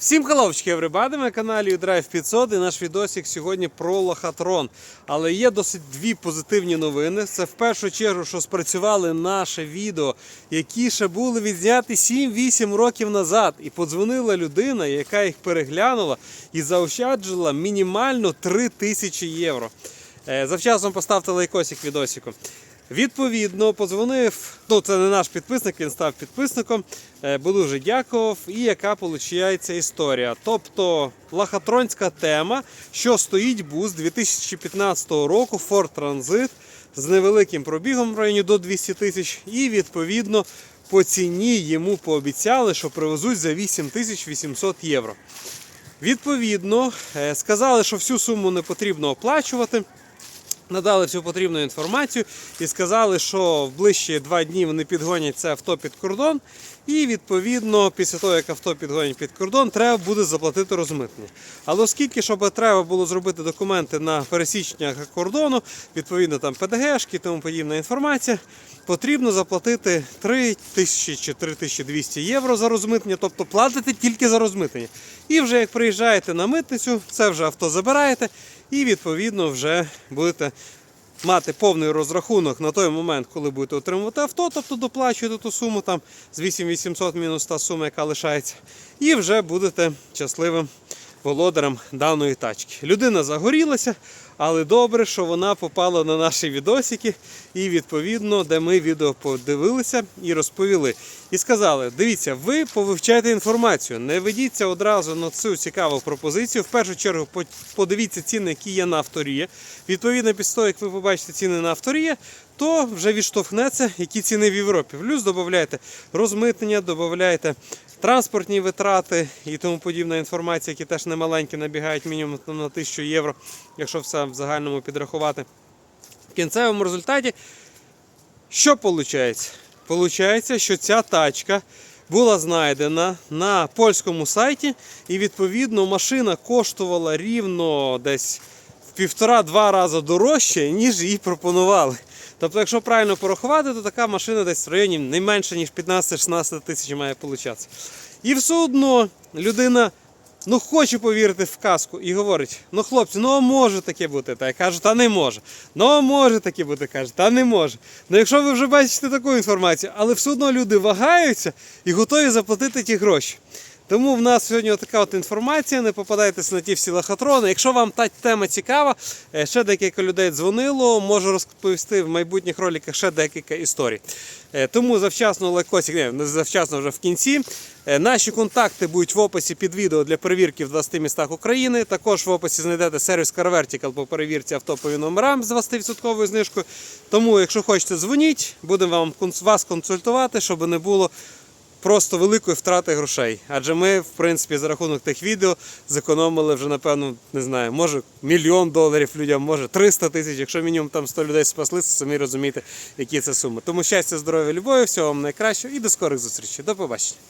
Всім халовчики, everybody, на каналі Drive 500 і наш відосик сьогодні про лохотрон. Але є досить дві позитивні новини. Це в першу чергу, що спрацювали наше відео, які ще були відзняті 7-8 років назад. І подзвонила людина, яка їх переглянула і заощаджила мінімально 3 тисячі євро. Е, Завчасно поставте лайкосик відосику. Відповідно, подзвонив, ну це не наш підписник, він став підписником. Е, Бо дуже дякував. І яка виходить історія. Тобто лохотронська тема, що стоїть бус 2015 року Ford Transit з невеликим пробігом в районі до 200 тисяч. І відповідно по ціні йому пообіцяли, що привезуть за 8800 євро. Відповідно, е, сказали, що всю суму не потрібно оплачувати. Надали всю потрібну інформацію і сказали, що в ближчі два дні вони підгонять це авто під кордон. І відповідно, після того, як авто підгонять під кордон, треба буде заплатити розмитнення. Але оскільки, щоб треба було зробити документи на пересічення кордону, відповідно там ПДГшки і тому подібна інформація, потрібно заплатити 3 тисячі чи 3200 євро за розмитнення, тобто платите тільки за розмитнення. І вже як приїжджаєте на митницю, це вже авто забираєте і відповідно вже будете мати повний розрахунок на той момент, коли будете отримувати авто, тобто доплачуєте ту суму там з 8800 мінус та сума, яка лишається, і вже будете щасливим володарем даної тачки. Людина загорілася, але добре, що вона попала на наші відосики, і відповідно, де ми відео подивилися і розповіли. І сказали: дивіться, ви повивчайте інформацію, не ведіться одразу на цю цікаву пропозицію. В першу чергу по- подивіться ціни, які є на авторія. Відповідно, після того, як ви побачите ціни на авторія, то вже відштовхнеться, які ціни в Європі. Плюс додайте розмитнення, додайте транспортні витрати і тому подібна інформація, які теж немаленькі, набігають мінімум на 1000 євро, якщо все в загальному підрахувати. В кінцевому результаті, що виходить? Получається, що ця тачка була знайдена на польському сайті, і відповідно машина коштувала рівно десь в півтора-два рази дорожче, ніж їй пропонували. Тобто, якщо правильно порахувати, то така машина десь в районі не менше, ніж 15-16 тисяч має получатися. І все одно людина ну, хоче повірити в казку і говорить: ну хлопці, ну може таке бути. Та я кажу, та не може. Ну може таке бути, каже, та не може. Ну якщо ви вже бачите таку інформацію, але все одно люди вагаються і готові заплатити ті гроші. Тому в нас сьогодні така от інформація. Не попадайтесь на ті всі лохотрони. Якщо вам та тема цікава, е, ще декілька людей дзвонило, можу розповісти в майбутніх роликах ще декілька історій. Е, Тому завчасно лайкосик, не, завчасно вже в кінці. Е, Наші контакти будуть в описі під відео для перевірки в 20 містах України. Також в описі знайдете сервіс Car Vertical по перевірці автопові номерам з 20% знижкою. Тому, якщо хочете, дзвоніть, будемо вам вас консультувати, щоб не було просто великої втрати грошей. Адже ми, в принципі, за рахунок тих відео зекономили вже, напевно, не знаю, може мільйон доларів людям, може 300 тисяч. Якщо мінімум там 100 людей спасли, самі розумієте, які це суми. Тому щастя, здоров'я, любові, всього вам найкращого і до скорих зустрічей. До побачення.